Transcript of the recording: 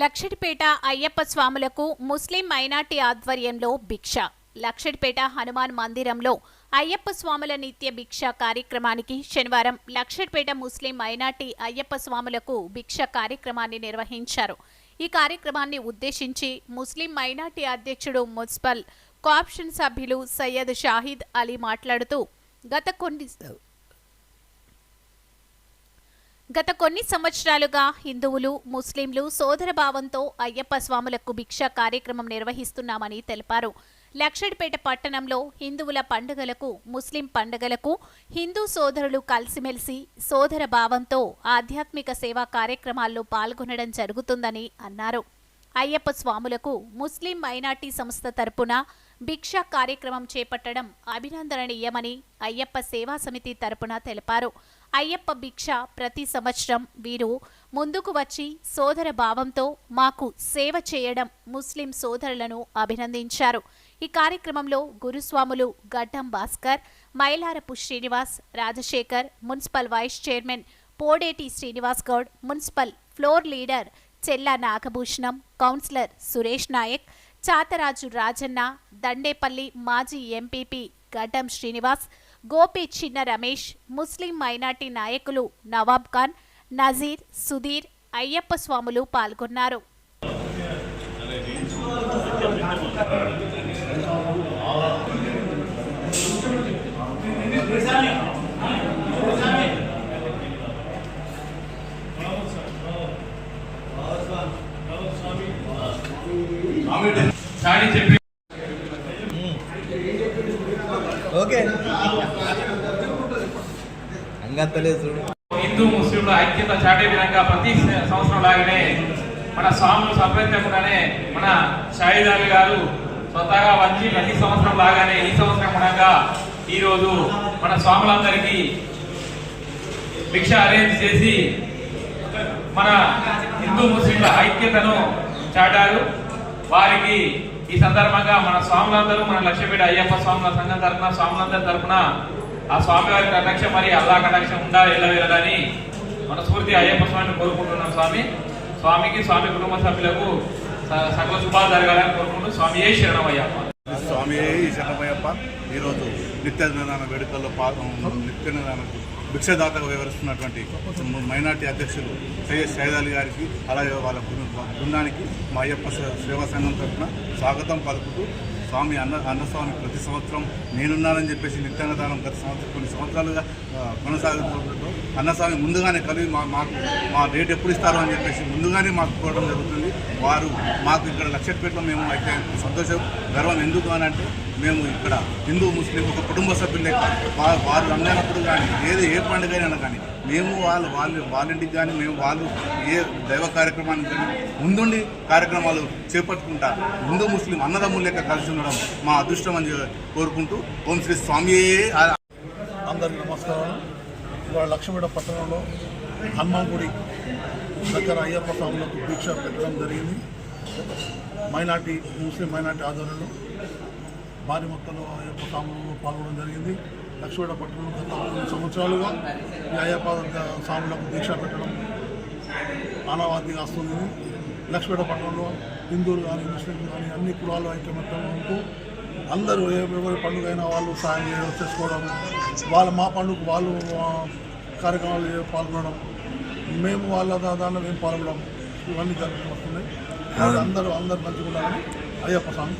లక్షడిపేట అయ్యప్ప స్వాములకు ముస్లిం మైనార్టీ ఆధ్వర్యంలో భిక్ష. లక్షడిపేట హనుమాన్ మందిరంలో అయ్యప్ప స్వాముల నిత్య భిక్ష కార్యక్రమానికి శనివారం లక్షడిపేట ముస్లిం మైనార్టీ అయ్యప్ప స్వాములకు భిక్ష కార్యక్రమాన్ని నిర్వహించారు. ఈ కార్యక్రమాన్ని ఉద్దేశించి ముస్లిం మైనార్టీ అధ్యక్షుడు మున్సిపల్ కాప్షన్ సభ్యులు సయ్యద్ షాహిద్ అలీ మాట్లాడుతూ గత కొన్ని గత కొన్ని సంవత్సరాలుగా హిందువులు ముస్లింలు సోదరభావంతో అయ్యప్ప స్వాములకు భిక్ష కార్యక్రమం నిర్వహిస్తున్నామని తెలిపారు. లక్షడిపేట పట్టణంలో హిందువుల పండుగలకు ముస్లిం పండుగలకు హిందూ సోదరులు కలిసిమెలిసి సోదర భావంతో ఆధ్యాత్మిక సేవా కార్యక్రమాల్లో పాల్గొనడం జరుగుతుందని అన్నారు. అయ్యప్ప స్వాములకు ముస్లిం మైనార్టీ సంస్థ తరపున భిక్ష కార్యక్రమం చేపట్టడం అభినందనీయమని అయ్యప్ప సేవా సమితి తరపున తెలిపారు. అయ్యప్ప భిక్ష ప్రతి సంవత్సరం వీరు ముందుకు వచ్చి సోదర భావంతో మాకు సేవ చేయడం ముస్లిం సోదరులను అభినందించారు. ఈ కార్యక్రమంలో గురుస్వాములు Gaddam Bhaskar Mailarapu Srinivas Rajasekhar municipal vice chairman Podeti Srinivas Goud municipal floor leader Chella Nagabhushanam councillor Suresh Nayak Chataraju Rajanna Dandepalli మాజీ ఎంపీపీ గడ్డం శ్రీనివాస్ గోపి చిన్న రమేష్ ముస్లిం మైనార్టీ నాయకులు నవాబ్ ఖాన్ నజీర్ సుధీర్ అయ్యప్ప స్వాములు పాల్గొన్నారు. ఓకే. అంగత్తలేదు హిందూ ముస్లింల ఐక్యత చాటే విధంగా ప్రతి సంవత్సరం లాగానే మన స్వాములు సంప్రదించకుండానే మన షాయిదాలు గారు స్వతహాగా వచ్చి ప్రతి సంవత్సరం లాగానే ఈ సంవత్సరం కూడా ఈరోజు మన స్వాములందరికీ భిక్ష అరేంజ్ చేసి మన హిందూ ముస్లింల ఐక్యతను చాటారు. వారికి ఈ సందర్భంగా మన స్వాములందరూ మన లక్ష్యపేట అయ్యప్ప స్వాముల సంఘం తరఫున స్వాములందరి తరఫున ఆ స్వామి వారి కటాక్షం మరి అల్లా కటాక్షం ఉండా వెళ్ళవేయాలని మన స్ఫూర్తి అయ్యప్ప స్వామిని కోరుకుంటున్నాం స్వామి. స్వామికి స్వామి కుటుంబ సభ్యులకు స- సకల శుభాలు జరగాలని కోరుకుంటూ స్వామి ఏ శరణమయ్యప్ప స్వామి శరణమయ్యప్ప. ఈరోజు నిత్య నిదాన వేడుకల్లో పా నిత్య నిదాన భిక్షదాతగా వివరిస్తున్నటువంటి మైనార్టీ అధ్యక్షులు సయ్యద్ సైదాలి గారికి అలాగే వాళ్ళ బృందానికి మా అయ్యప్ప సేవా సంఘం తరఫున స్వాగతం పలుకుతూ స్వామి అన్న అన్నస్వామి ప్రతి సంవత్సరం నేనున్నానని చెప్పేసి నిత్యాన్నదానం గత సంవత్సరం కొన్ని సంవత్సరాలుగా ఆ, కొనసాగుతుండటంతో అన్నస్వామి ముందుగానే కలిగి మా మాకు మా డేట్ ఎప్పుడు ఇస్తారో అని చెప్పేసి ముందుగానే మాకు కోవడం జరుగుతుంది. వారు మాకు ఇక్కడ లక్షపేటలో మేము అయితే సంతోషం గర్వం ఎందుకు అని అంటే మేము ఇక్కడ హిందూ ముస్లిం ఒక కుటుంబ సభ్యులు లెక్క వారు రంజానప్పుడు కానీ ఏది ఏ పండుగ అయినా కానీ మేము వాళ్ళు వాళ్ళు వాళ్ళింటికి కానీ మేము వాళ్ళు ఏ దైవ కార్యక్రమానికి కానీ ముందుండి కార్యక్రమాలు చేపట్టుకుంటా హిందూ ముస్లిం అన్నదమ్ములు లెక్క కలిసి ఉండడం మా అదృష్టం అని కోరుకుంటూ ఓం శ్రీ స్వామియే. అందరికీ నమస్కారం. ఇవాళ లక్ష్మీడ పట్టణంలో హనుమాన్గుడి దగ్గర అయ్యప్ప స్వాములకు దీక్ష పెట్టడం జరిగింది. మైనార్టీ ముస్లిం మైనార్టీ ఆధ్వర్యంలో భారీ మొత్తంలో అయ్యప్ప స్వాములు పాల్గొనడం జరిగింది. లక్ష్మీడ పట్టణంలో గత కొన్ని సంవత్సరాలుగా ఈ అయ్యప్ప స్వాములకు దీక్ష పెట్టడం ఆనవాతిగా వస్తుంది లక్ష్మీడ పట్టణంలో హిందువులు కానీ ముస్లింలు కానీ అన్ని కులాలు ఐక్యమత్యంగా ఉంటూ అందరూ ఏ- ఎవరి పండుగ అయినా వాళ్ళు సాయం చేయడం చేసుకోవడం వాళ్ళ మా పండుగ వాళ్ళు కార్యక్రమాలు పాల్గొనడం మేము వాళ్ళ దా- దానిలో మేము పాల్గొనడం ఇవన్నీ జరుగుతూ వస్తున్నాయి కాబట్టి అందరూ అందరు మంచిగా ఉండాలని అయ్యప్ప స్వామి.